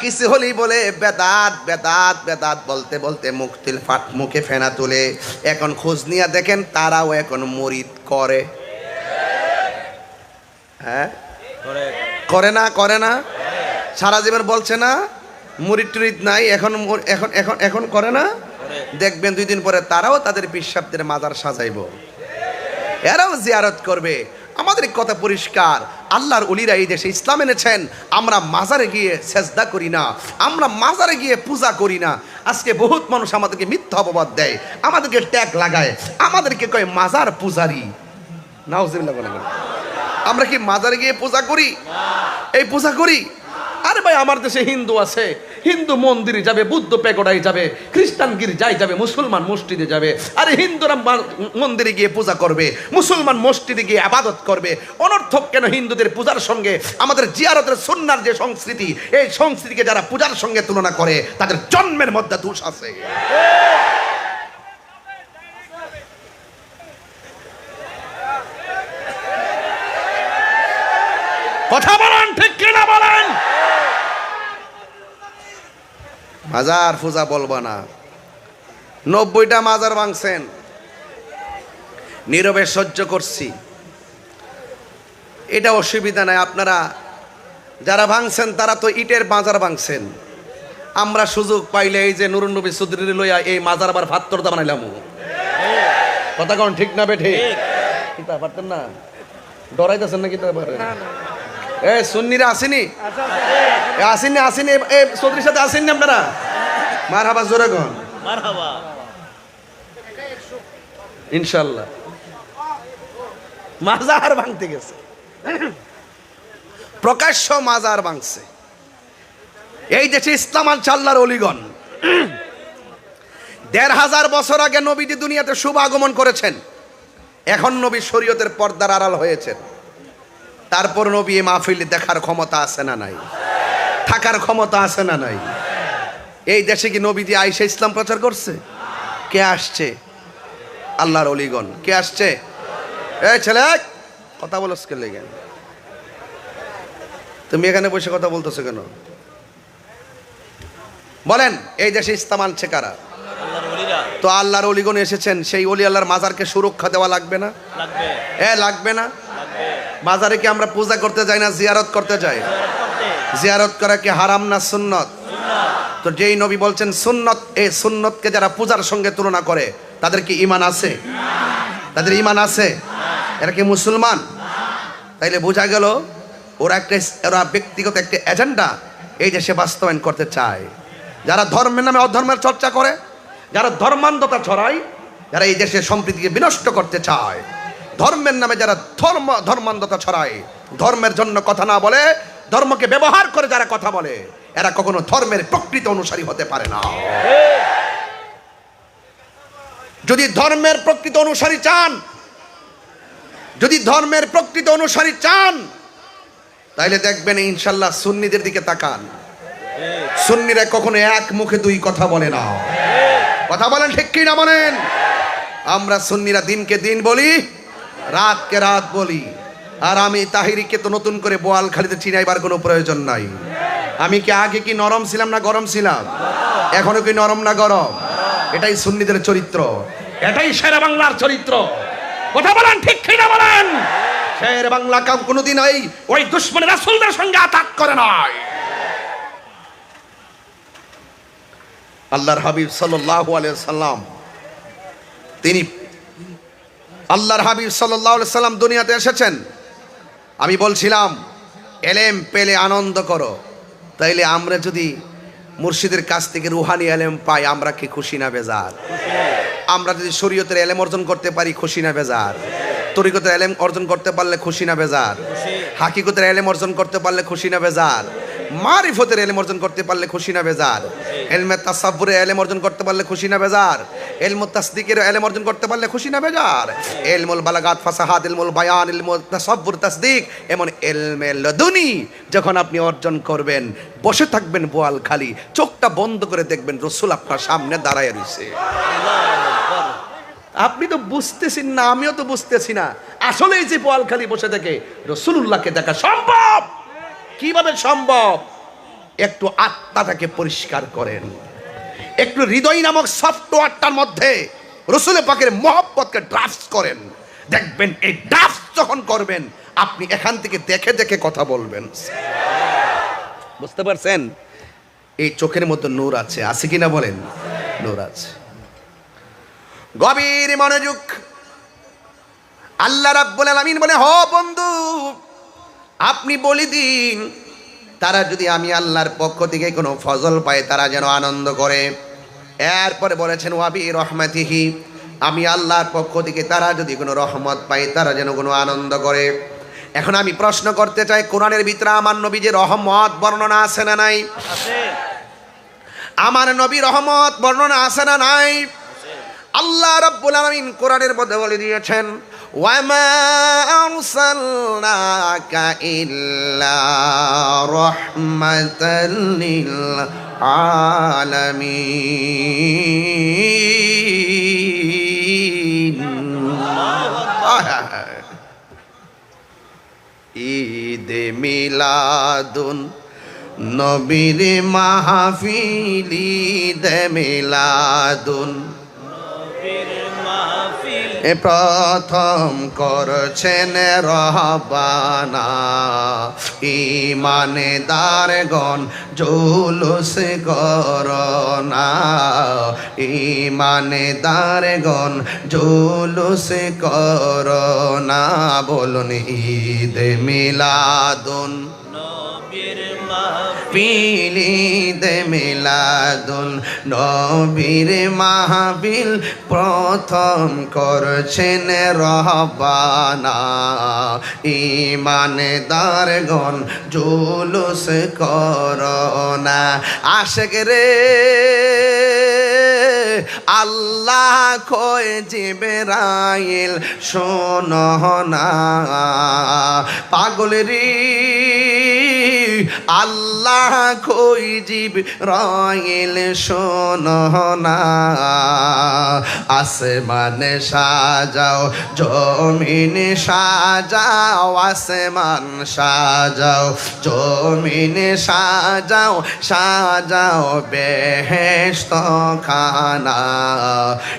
কিছু হলেই বলে, বেদাত বেদাত বেদাত বলতে বলতে মুখ তিল ফাট, মুখে ফেনা তুলে। এখন খোঁজ নিয়ে দেখেন তারাও এখন মরিদ করে। হ্যাঁ? করে না করে না। সারা জীবন বলছে না, মুরিদ টুরিদ নাই, এখন এখন এখন এখন করে না। দেখবেন দুই দিন পরে তারাও তাদের পিসাবদের মাজার সাজাইব। এরাও জিয়ারত করবে। আমাদের কথা পরিষ্কার। আল্লাহর উলিরা এই দেশে ইসলাম এনেছেন, আমরা মাজারে গিয়ে সেজদা করি না, আমরা মাজারে গিয়ে পূজা করি না। আজকে বহুত মানুষ আমাদেরকে মিথ্যা অপবাদ দেয়, আমাদেরকে ট্যাগ লাগায়, আমাদেরকে কয় মাজার পূজারি। বলে। আমরা কি মাজারে গিয়ে পূজা করি? এই পূজা করি? আরে ভাই, আমার দেশে হিন্দু আছে হিন্দু মন্দিরে যাবে, বুদ্ধ পেগোডায় যাবে, খ্রিস্টান গির্জায় যাবে, মুসলমান মসজিদে যাবে, আরে হিন্দুরা মন্দিরে গিয়ে পূজা করবে, মুসলমান মসজিদে গিয়ে আবাদত করবে, অনর্থক কেন হিন্দুদের পূজার সঙ্গে আমাদের জিয়ারতের সন্ন্যার যে সংস্কৃতি, এই সংস্কৃতিকে যারা পূজার সঙ্গে তুলনা করে, তাদের জন্মের মধ্যে দোষ আছে। কথা বলেন, ঠিক কিনা বলেন? মাজার ফুজা বলব না। নব্বইটা মাজার ভাঙছেন। নীরবে সহ্য করছি। এটা অসুবিধা নাই আপনারা যারা ভাঙছেন তারা তো ইটের মাজার ভাঙছেন। আমরা সুযোগ পাইলে এই যে নুরুন নবী সুদরি লইয়া এই মাজার আবার ভাত্তর দা বানাইলাম। কথা কোন ঠিক না বেঠে? কিতা পারতেন না? ডরাইতেছেন না কিতা পারে এ সুন্নিরা আসেনি? আসেনি আসেনি এ- এ চৌধুরীর সাথে আসেননি আপনারা? মার হাবা জোরে গন ইনশাল্লাহ মাজার ভাঙতে গেছে। প্রকাশ্য মাজার ভাঙছে। এই দেশে ইসলাম আনছে আল্লাহর অলিগণ। দেড় হাজার বছর আগে নবীজি দুনিয়াতে শুভ আগমন করেছেন। এখন নবী শরীয়তের পর্দার আড়াল হয়েছেন। তারপর নবী এ মাহফিল দেখার ক্ষমতা আছে না নাই? থাকার ক্ষমতা আছে না নাই? এই দেশে কি নবীজি আইসা ইসলাম প্রচার করছে? কে আসছে? আল্লাহর অলিগণ। কে আসছে? এ ছেলে কথা বলস কে লেগে? তুমি এখানে বসে কথা বলতেছো কেন? বলেন এই দেশে ইসলাম আনছে কারা? তো আল্লাহর অলিগণ এসেছেন সেই অলি আল্লাহর মাজারকে সুরক্ষা দেওয়া লাগবে না? লাগবে। এ লাগবে না? মাজারে কি আমরা পূজা করতে যাই না জিয়ারত করতে যাই? জিয়ারত করা কি হারাম না সুন্নত? তো যেই নবী বলছেন, সুন্নত এই সুন্নতকে যারা পূজার সঙ্গে তুলনা করে, তাদের কি ইমান আছে? তাদের ইমান আছে। এরা কি মুসলমান? তাইলে বোঝা গেল, ওরা একটা, ওরা ব্যক্তিগত একটা এজেন্ডা এই দেশে বাস্তবায়ন করতে চায়। যারা ধর্মের নামে অধর্মের চর্চা করে, যারা ধর্মান্ধতা ছড়ায়, যারা এই দেশের সম্প্রীতিকে বিনষ্ট করতে চায়, ধর্মের নামে যারা ধর্ম, ধর্মান্ধতা ছড়ায়, ধর্মের জন্য কথা না বলে ধর্মকে ব্যবহার করে যারা কথা বলে, এরা কখনো ধর্মের প্রকৃত অনুসারী হতে পারে না। যদি ধর্মের প্রকৃত অনুসারী চান, যদি ধর্মের প্রকৃত অনুসারী চান, তাইলে দেখবেন ইনশাল্লাহ সুন্নিদের দিকে তাকান। সুন্নিরা কখনো এক মুখে দুই কথা বলে না। কথা বলেন ঠিক কি না বলেন? আমরা সুন্নিরা দিনকে দিন বলি, রাতকে রাত বলি। আর আমি তাহিরিকে তো নতুন করে বোয়াল খালিতে চিনাইবার কোনো প্রয়োজন নাই। আমি কি আগে কি নরম ছিলাম না গরম ছিলাম? এখনও কি নরম না গরম? এটাই সুন্নিদের চরিত্র। এটাই সেরা বাংলার চরিত্র। কথা বলেন ঠিক কি না বলেন? শের বাংলা কাম কোনোদিন ওই ওই দুশ্মন রাসূলদের সঙ্গে আতাক করে নাই আল্লাহর হাবিব সাল্লাল্লাহু আলাইহি সাল্লাম তিনি আল্লাহর হাবিব সাল্লাল্লাহু আলাইহি সাল্লাম দুনিয়াতে এসেছেন। আমি বলছিলাম, এলেম পেলে আনন্দ করো। তাইলে আমরা যদি মুর্শিদের কাছ থেকে রুহানি এলেম পাই, আমরা কি খুশি না বেজার? আমরা যদি শরীয়তের এলেম অর্জন করতে পারি, খুশি না বেজার? তরিকতের এলেম অর্জন করতে পারলে খুশি না বেজার? হাকিকতের এলেম অর্জন করতে পারলে খুশি না বেজার? মারিফতের এলেম অর্জন করতে পারলে খুশি না বেজার? এলমে তাসাব্বুরে এলেম অর্জন করতে পারলে খুশি না বেজার। এলমুল তাসদিকের এলেম অর্জন করতে পারলে খুশি না বেজার। এলমুল বালাগাত ফাসাহাত ইলমুল বায়ান ইলমুল তাসাব্বুর তাসদিক, এমন এলমে লদুনি যখন আপনি অর্জন করবেন, বসে থাকবেন বোয়াল খালি, চোখটা বন্ধ করে দেখবেন রসুল আপনার সামনে দাঁড়ায় রয়েছে আপনি তো বুঝতেছেন না, আমিও তো বুঝতেছি না। আসলে এই যে বোয়ালখালি বসে থেকে রসুল্লাহকে দেখা সম্ভব? কীভাবে সম্ভব? একটু আত্মাটাকে পরিষ্কার করেন। একটু হৃদয় নামক সফটওয়্যারটার মধ্যে রসুল পাকের মহব্বতকে ড্রাফটস করেন। দেখবেন এই ড্রাফটস যখন করবেন, আপনি এখান থেকে দেখে দেখে কথা বলবেন। বুঝতে পারছেন? এই চোখের মধ্যে নূর আছে। আছে কিনা বলেন? নূর আছে। গভীর মনোযোগ। আল্লাহ রাব্বুল আলামিন বলে, হ বন্ধু, আপনি বলি দিন তারা যদি আমি আল্লাহর পক্ষ থেকে কোনো ফজল পায় তারা যেন আনন্দ করে। এরপরে বলেছেন ওয়াবি রহমাতিহি। আমি আল্লাহর পক্ষ থেকে তারা যদি কোনো রহমত পায় তারা যেন কোনো আনন্দ করে। এখন আমি প্রশ্ন করতে চাই কোরআনের ভিতরে আমার নবী যে রহমত বর্ণনা আছে না নাই? আমার নবী রহমত বর্ণনা আছে না নাই? আল্লাহ রাব্বুল আলামিন কোরআনের মধ্যে বলে দিয়েছেন ওয়ামা আরসালনাকা ইল্লা রাহমাতাল লিল আলামিন ঈদ মিলাদুন নবীর মাহফিল ঈদ মিলাদুন এ প্রথম করছেন রহবানা। ইমানে দারগণ জুলুস করনা। ইমানে দারগণ জুলুস করনা। বলুন ঈদ মিলাদুন। পিলিদে মিলাদুন নবীর মাহবিল প্রথম করছেন রহবানা। ইমানে দারগণ জুলুস করনা। আশেক রে, আল্লাহ কয় জিবেরাইল শোনো না। পাগল রে আল্লাহ কই জীব রয়েল শোনো আসমান সাজাও, জমিন সাজাও, আসমান সাজাও, জমিন সাজাও সাজাও বেহেস্ত খানা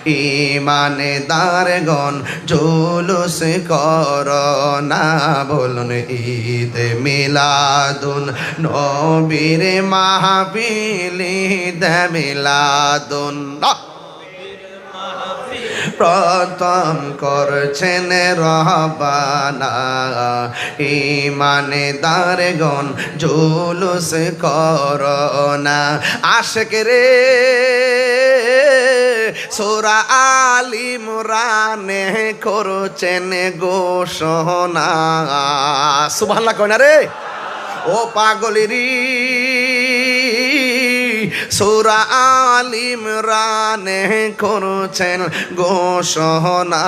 ইমানে দারগণ জুলুস করনা বলুন ঈদ মিলাদুন নবীর মাহফিল ঈদ মিলাদুন আহ! প্রথম করছেন রহবানা। ইমানে দারগণ জুলুস করনা। আশেক রে, সোরা আলী মুরানে করছেন গোসনা সুবহানাল্লাহ কয় না রে? ও পাগলিরি সুরা আলিম রানে করছেন গোসহনা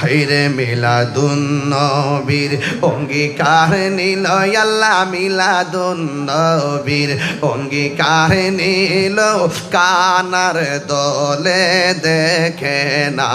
হাইরে মিলাদুন নবীর অঙ্গীকার নিল আল্লাহ মিলাদুন নবীর অঙ্গীকার নিল কানার দলে দেখে না।